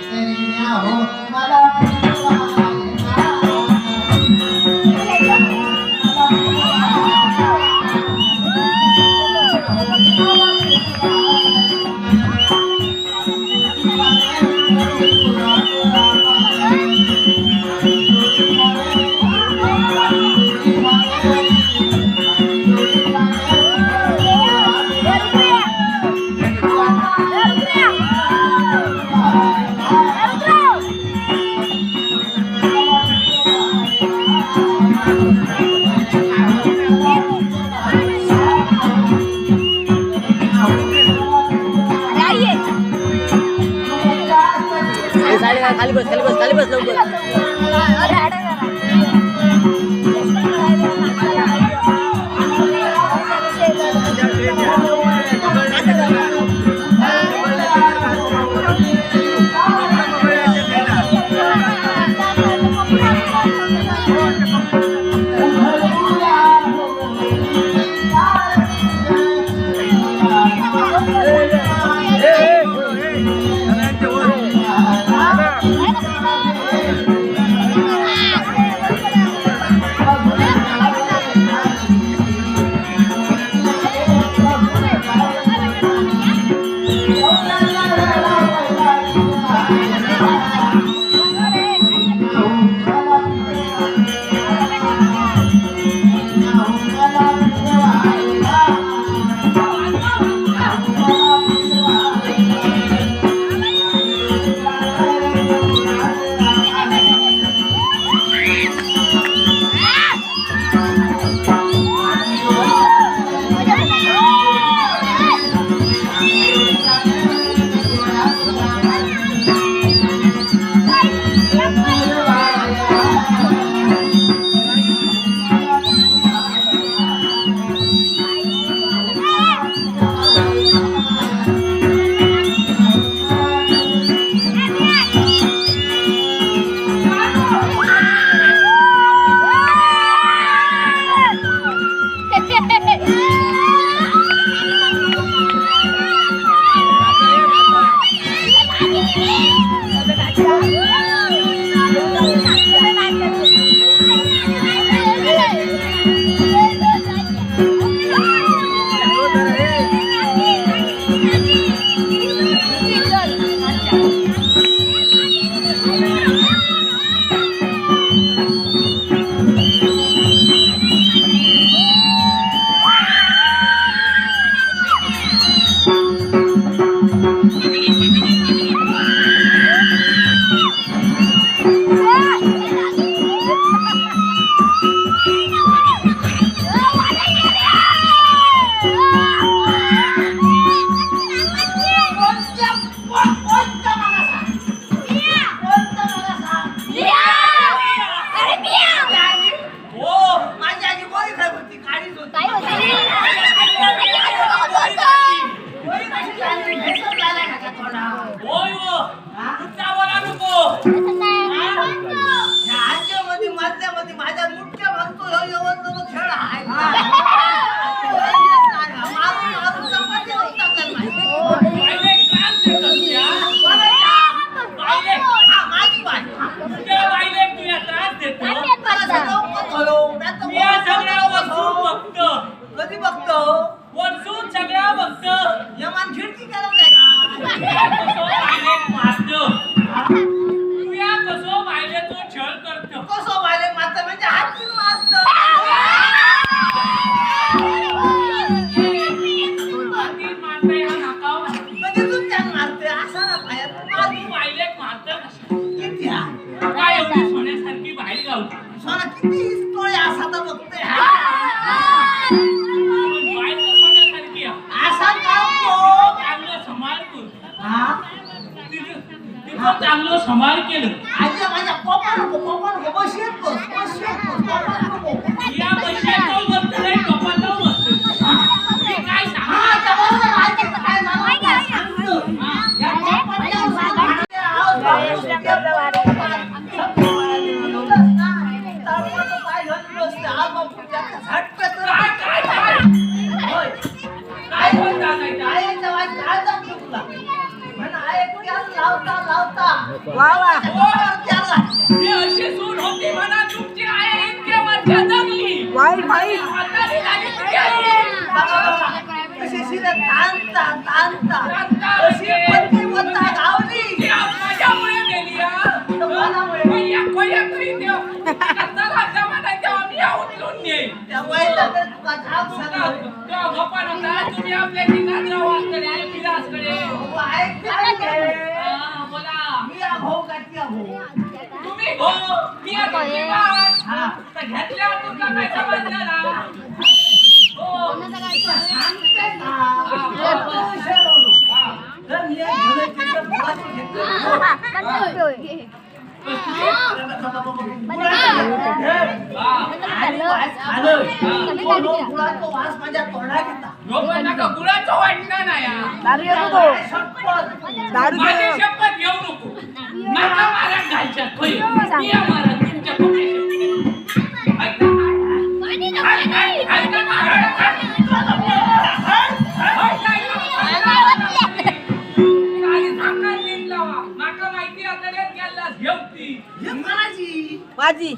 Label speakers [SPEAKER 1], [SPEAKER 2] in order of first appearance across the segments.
[SPEAKER 1] Sitting now, my love. खाली बस खाली बस खाली बस लवकर
[SPEAKER 2] 我有
[SPEAKER 3] चांगलं समार केलं.
[SPEAKER 2] आजी माझ्या
[SPEAKER 3] या पैशाचं बसतं नाही कपाटावर बसतं काय
[SPEAKER 2] सांगतो या
[SPEAKER 3] पप्पाला
[SPEAKER 2] तांता
[SPEAKER 3] तांता अशी
[SPEAKER 2] प्रतिवता गावली.
[SPEAKER 3] माझ्यामुळे मेली तुम्ही आपल्या निनादराव असकडे विलासकडे. बोला.
[SPEAKER 2] मी अभाव काढती अभाव
[SPEAKER 3] तुम्ही हो मी आता घेतल्या तुमचा काय समजलं ना?
[SPEAKER 1] दारू
[SPEAKER 3] माझी शपथ घेऊ नको नका मारा घालच्या तुमच्या
[SPEAKER 1] माझी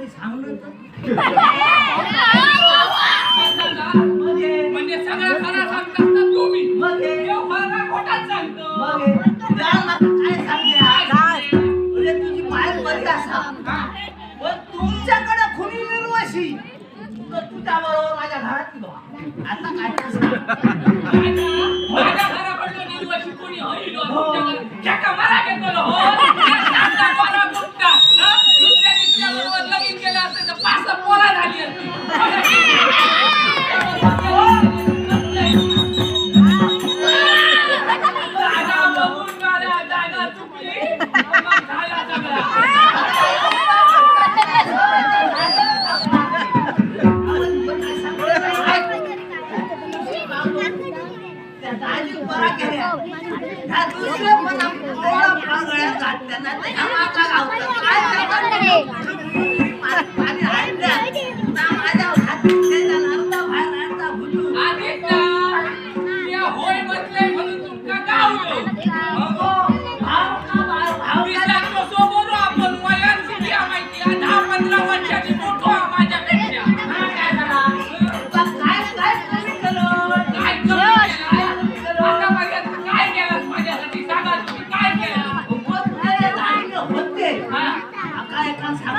[SPEAKER 2] कधी सांगलं म्हणजे
[SPEAKER 3] म्हणजे सगळा खरा सांगत असता तुम्ही.
[SPEAKER 2] मग हे
[SPEAKER 3] खरा खोटाच सांगतो.
[SPEAKER 2] मग हे तुला मला काय सांगते?
[SPEAKER 3] आज
[SPEAKER 2] म्हणजे बरोबर माझ्या घरात आता काय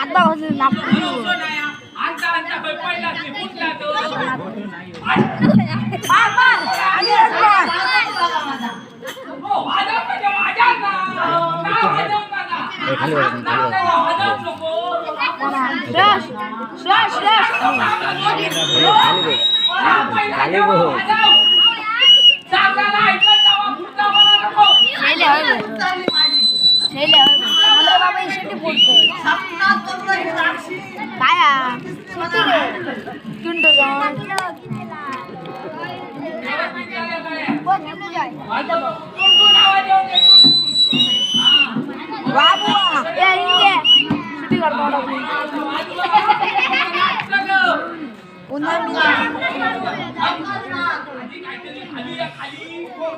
[SPEAKER 1] అర్థం అవుతుంది
[SPEAKER 3] అంత అంత खाली ছেলে হয় ছেলে হয়
[SPEAKER 1] আমরা বাবা সেটি পড়তো কায়া কিন্তু বাবু
[SPEAKER 3] এ
[SPEAKER 1] ছুটি করবো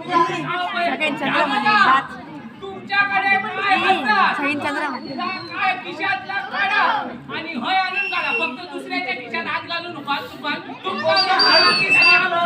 [SPEAKER 1] सगळ्यांनी चंद्रामध्ये भात
[SPEAKER 3] तुमच्याकडे
[SPEAKER 1] सगळ्यांनी चंद्रामध्ये
[SPEAKER 3] काय खिशातला आणि होय आणून काढा. फक्त दुसऱ्याच्या खिशात हात
[SPEAKER 2] घालून उपास तुफान तुमच्या